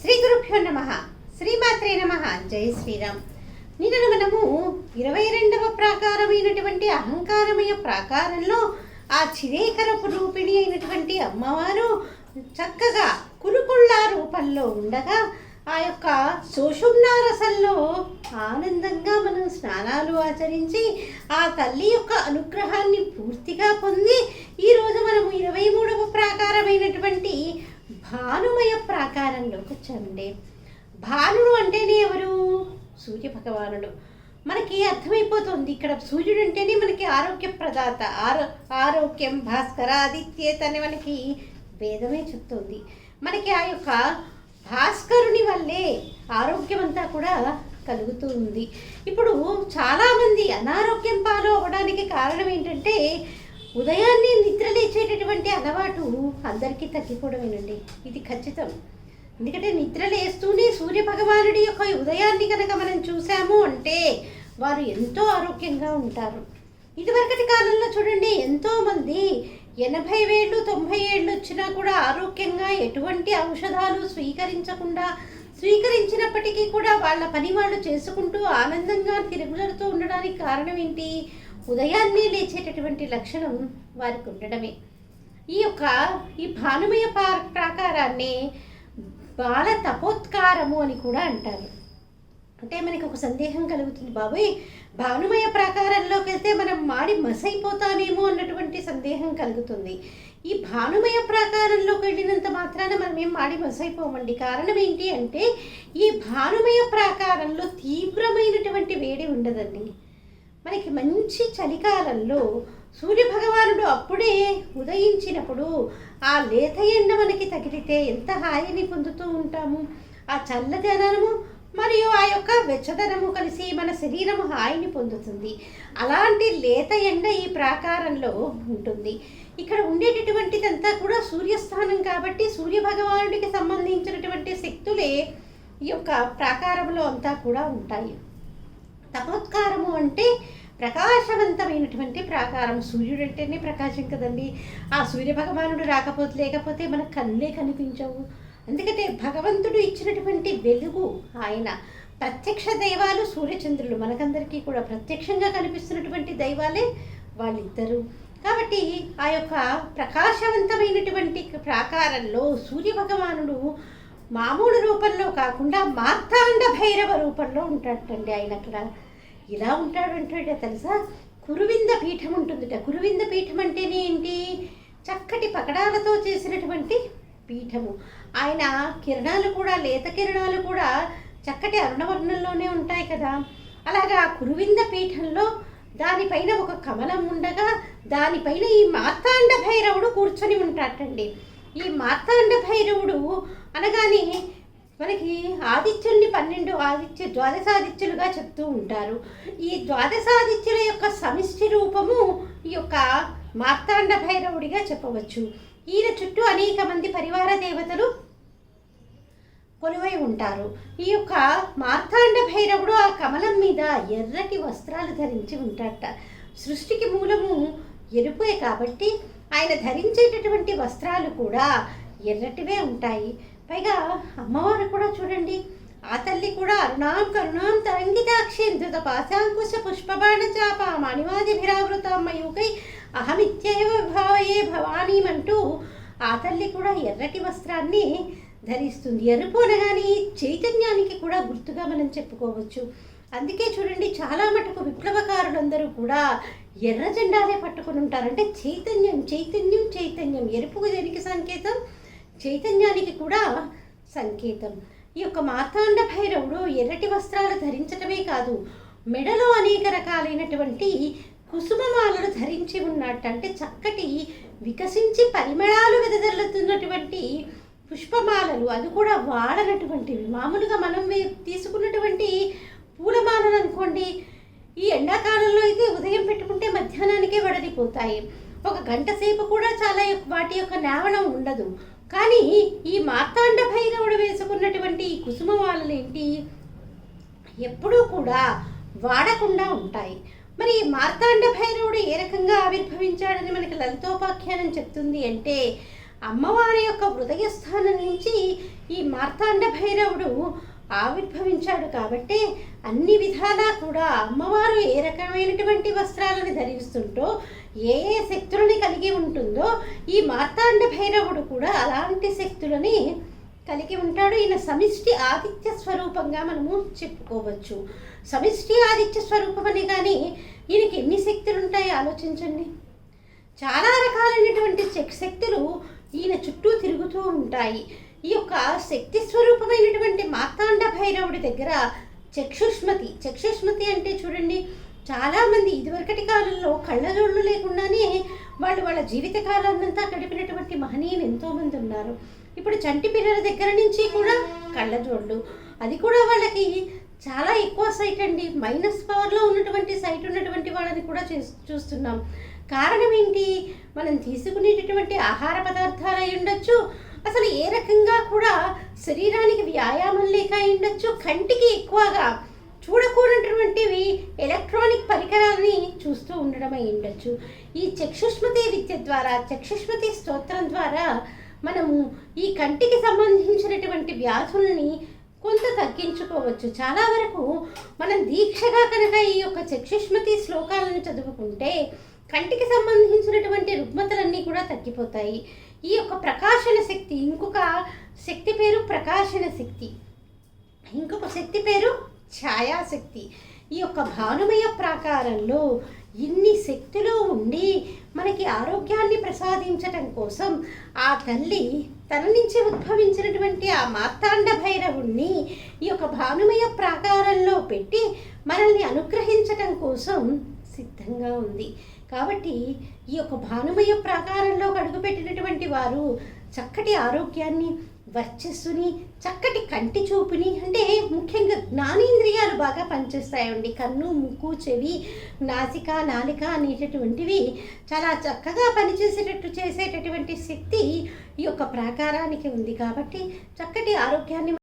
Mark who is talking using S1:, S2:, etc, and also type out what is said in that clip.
S1: శ్రీ గురుభ్యో నమ. శ్రీమాత్రే నమ. జై శ్రీరామ్. నిన్న మనము ఇరవై రెండవ ప్రాకారమైనటువంటి అహంకారమయ ప్రాకారంలో ఆ చిరేకరపు రూపిణి అయినటువంటి అమ్మవారు చక్కగా కురుకుళ్ళ రూపంలో ఉండగా ఆ యొక్క సోషుమ్నారసంలో ఆనందంగా మనం స్నానాలు ఆచరించి ఆ తల్లి యొక్క అనుగ్రహాన్ని పూర్తిగా పొంది ఈరోజు మనము ఇరవై మూడవ ప్రాకారం భానుమయ ప్రాకారంలోకి వచ్చామండి భానుడు అంటేనే ఎవరు? సూర్య భగవానుడు. మనకి అర్థమైపోతుంది. ఇక్కడ సూర్యుడు అంటేనే మనకి ఆరోగ్య ప్రదాత. ఆరో ఆరోగ్యం భాస్కర ఆదిత్యేత అని మనకి వేదమే చెప్తుంది. మనకి ఆ యొక్క భాస్కరుని వల్లే ఆరోగ్యం అంతా కూడా కలుగుతూ ఉంది ఇప్పుడు చాలామంది అనారోగ్యం పాలు అవ్వడానికి కారణం ఏంటంటే ఉదయాన్నే నిద్ర లేచేటటువంటి అలవాటు అందరికీ తగ్గిపోవడమేనండి. ఇది ఖచ్చితం. ఎందుకంటే నిద్ర లేస్తూనే సూర్య భగవానుడి యొక్క ఉదయాన్ని కనుక మనం చూసాము అంటే వారు ఎంతో ఆరోగ్యంగా ఉంటారు. ఇదివరకటి కాలంలో చూడండి ఎంతోమంది ఎనభై వేళ్ళు తొంభై ఏళ్ళు వచ్చినా కూడా ఆరోగ్యంగా ఎటువంటి ఔషధాలు స్వీకరించకుండా స్వీకరించినప్పటికీ కూడా వాళ్ళ పని వాళ్ళు చేసుకుంటూ ఆనందంగా తిరుగులతో ఉండడానికి కారణం ఏంటి ఉదయాన్నే లేచేటటువంటి లక్షణం వారికి ఉండడమే ఈ యొక్క ఈ భానుమయ ప్రాకారాన్ని బాల తపోత్కారము అని కూడా అంటారు. అంటే మనకి ఒక సందేహం కలుగుతుంది బాబోయ్. భానుమయ ప్రాకారంలోకి వెళ్తే మనం మాడి మసైపోతామేమో అన్నటువంటి సందేహం కలుగుతుంది. ఈ భానుమయ ప్రాకారంలోకి వెళ్ళినంత మాత్రాన మనం ఏం మాడి మసైపోమండి. కారణం ఏంటి అంటే ఈ భానుమయ ప్రాకారంలో తీవ్రమైనటువంటి వేడి ఉండదండి. మనకి మంచి చలికాలంలో సూర్యభగవానుడు అప్పుడే ఉదయించినప్పుడు ఆ లేత ఎండ మనకి తగిలితే ఎంత హాయిని పొందుతూ ఉంటాము. ఆ చల్లదనము మరియు ఆ యొక్క వెచ్చదనము కలిసి మన శరీరము హాయిని పొందుతుంది. అలాంటి లేత ఎండ ఈ ప్రాకారంలో ఉంటుంది. ఇక్కడ ఉండేటటువంటిదంతా కూడా సూర్యస్థానం కాబట్టి సూర్య భగవానుడికి సంబంధించినటువంటి శక్తులే ఈ యొక్క ప్రాకారంలో అంతా కూడా ఉంటాయి. తపోత్కారము అంటే ప్రకాశవంతమైనటువంటి ప్రాకారం. సూర్యుడు అంటేనే ప్రకాశం కదండి. ఆ సూర్య భగవానుడు రాకపోతే లేకపోతే మన కళ్ళే కనిపించవు. ఎందుకంటే భగవంతుడు ఇచ్చినటువంటి వెలుగు ఆయన. ప్రత్యక్ష దైవాలు సూర్యచంద్రులు. మనకందరికీ కూడా ప్రత్యక్షంగా కనిపిస్తున్నటువంటి దైవాలే వాళ్ళిద్దరూ. కాబట్టి ఆ యొక్క ప్రకాశవంతమైనటువంటి ప్రాకారంలో సూర్య భగవానుడు మామూలు రూపంలో కాకుండా మార్తాండ భైరవ రూపంలో ఉంటాడటండి ఆయన అక్కడ. ఇలా ఉంటాడు తెలుసా? కురువింద పీఠం ఉంటుందిట. కురువింద పీఠం అంటేనే ఏంటి? చక్కటి పకడాలతో చేసినటువంటి పీఠము. ఆయన కిరణాలు కూడా లేత కిరణాలు కూడా చక్కటి అరుణవర్ణంలోనే ఉంటాయి కదా. అలాగా కురువింద పీఠంలో దానిపైన ఒక కమలం ఉండగా దానిపైన ఈ మార్తాండ భైరవుడు కూర్చొని ఉంటాటండి ఈ మార్తాండ భైరవుడు అనగానే మనకి ఆదిత్యుల్ని పన్నెండు ఆదిత్య ద్వాదశాదిత్యులుగా చెప్తూ ఉంటారు. ఈ ద్వాదశాదిత్యుల యొక్క సమిష్టి రూపము ఈ యొక్క మార్తాండ భైరవుడిగా చెప్పవచ్చు. ఈయన చుట్టూ అనేక మంది పరివార దేవతలు కొలువై ఉంటారు. ఈ యొక్క మార్తాండ భైరవుడు ఆ కమలం మీద ఎర్రటి వస్త్రాలు ధరించి ఉంటాడట. సృష్టికి మూలము ఎరుపే కాబట్టి ఆయన ధరించేటటువంటి వస్త్రాలు కూడా ఎర్రటివే ఉంటాయి. పైగా అమ్మవారు కూడా చూడండి ఆ తల్లి కూడా అరుణాం కరుణాం తరంగితాక్షేంద్రుత పాశాంకుశ పుష్పబాణ చాప మణివాదిభిరావృతాం మయూకై అహమిత్యవ భావయే భవానీమంటూ ఆ తల్లి కూడా ఎర్రటి వస్త్రాన్ని ధరిస్తుంది. ఎరుపు అనగానే చైతన్యానికి కూడా గుర్తుగా మనం చెప్పుకోవచ్చు. అందుకే చూడండి చాలా మటుకు విప్లవకారులందరూ కూడా ఎర్ర జెండాలే పట్టుకుని ఉంటారంటే చైతన్యం చైతన్యం చైతన్యం. ఎరుపుకు దేనికి సంకేతం? చైతన్యానికి కూడా సంకేతం. ఈ యొక్క మార్తాండ భైరవుడు ఎర్రటి వస్త్రాలు ధరించటమే కాదు మెడలో అనేక రకాలైనటువంటి కుసుమమాలలు ధరించి ఉన్నట్టు అంటే చక్కటి వికసించి పరిమళాలు వెదజల్లుతున్నటువంటి పుష్పమాలలు. అది కూడా వాడనటువంటివి. మామూలుగా మనం తీసుకున్న మధ్యాహ్నానికే ఒక గంట సేపు కూడా చాలా వాటి యొక్క నావనం ఉండదు. కానీ ఈ మార్తాండ భైరవుడు వేసుకున్నటువంటి ఈ కుసుమ ఏంటి? ఎప్పుడూ కూడా వాడకుండా ఉంటాయి. మరి ఈ మార్తాండ భైరవుడు ఏ రకంగా ఆవిర్భవించాడని మనకి లలితోపాఖ్యానం చెప్తుంది అంటే అమ్మవారి యొక్క హృదయ స్థానం నుంచి ఈ మార్తాండ భైరవుడు ఆవిర్భవించాడు కాబట్టి అన్ని విధాలా కూడా అమ్మవారు ఏ రకమైనటువంటి వస్త్రాలను ధరిస్తుంటో ఏ ఏ శక్తులని కలిగి ఉంటుందో ఈ మార్తాండ భైరవుడు కూడా అలాంటి శక్తులని కలిగి ఉంటాడు. ఈయన సమిష్టి ఆదిత్య స్వరూపంగా మనము చెప్పుకోవచ్చు. సమిష్టి ఆదిత్య స్వరూపం అని కానీ ఈయనకి ఎన్ని శక్తులు ఉంటాయో ఆలోచించండి. చాలా రకాలైనటువంటి శక్తులు ఈయన చుట్టూ తిరుగుతూ ఉంటాయి. ఈ యొక్క శక్తి స్వరూపమైనటువంటి మార్తాండ భైరవుడి దగ్గర చక్షుష్మతి చక్షుష్మతి అంటే చూడండి చాలామంది ఇదివరకటి కాలంలో కళ్ళజోళ్ళు లేకుండానే వాళ్ళు వాళ్ళ జీవిత కాలాన్నంతా గడిపినటువంటి మహనీయులు ఎంతోమంది ఉన్నారు. ఇప్పుడు చంటి పిల్లల దగ్గర నుంచి కూడా కళ్ళజోళ్ళు. అది కూడా వాళ్ళకి చాలా ఎక్కువ సైట్ అండి. మైనస్ పవర్లో ఉన్నటువంటి సైట్ ఉన్నటువంటి వాళ్ళని కూడా చూ- చూస్తున్నాం. కారణం ఏంటి? మనం తీసుకునేటటువంటి ఆహార పదార్థాలు అయి ఉండొచ్చు. అసలు ఏ రకంగా కూడా శరీరానికి వ్యాయామం లేక ఉండొచ్చు. కంటికి ఎక్కువగా చూడకూడనటువంటివి ఎలక్ట్రానిక్ పరికరాలని చూస్తూ ఉండడం అయి ఉండొచ్చు. ఈ చక్షుష్మతి విద్య ద్వారా చక్షుష్మతి స్తోత్రం ద్వారా మనము ఈ కంటికి సంబంధించినటువంటి వ్యాధుల్ని కొంత తగ్గించుకోవచ్చు. చాలా వరకు మనం దీక్షగా కనుక ఈ యొక్క చక్షుష్మతి శ్లోకాలను చదువుకుంటే కంటికి సంబంధించినటువంటి రుగ్మతలన్నీ కూడా తగ్గిపోతాయి. ఈ యొక్క ప్రకాశన శక్తి ఇంకొక శక్తి పేరు ప్రకాశన శక్తి. ఇంకొక శక్తి పేరు ఛాయాశక్తి. ఈ యొక్క భానుమయ ప్రాకారంలో ఇన్ని శక్తులు ఉండి మనకి ఆరోగ్యాన్ని ప్రసాదించటం కోసం ఆ తల్లి తన నుంచి ఉద్భవించినటువంటి ఆ మార్తాండ భైరవుణ్ణి ఈ యొక్క భానుమయ ప్రాకారంలో పెట్టి మనల్ని అనుగ్రహించటం కోసం సిద్ధంగా ఉంది. కాబట్టి ఈ యొక్క భానుమయ ప్రాకారంలో అడుగుపెట్టినటువంటి వారు చక్కటి ఆరోగ్యాన్ని వర్చస్సుని చక్కటి కంటి చూపుని అంటే ముఖ్యంగా జ్ఞానేంద్రియాలు బాగా పనిచేస్తాయండి. కన్ను ముక్కు చెవి నాసిక నాలిక అనేటటువంటివి చాలా చక్కగా పనిచేసేటట్టు చేసేటటువంటి శక్తి ఈ యొక్క ప్రాకారానికి ఉంది. కాబట్టి చక్కటి ఆరోగ్యాన్ని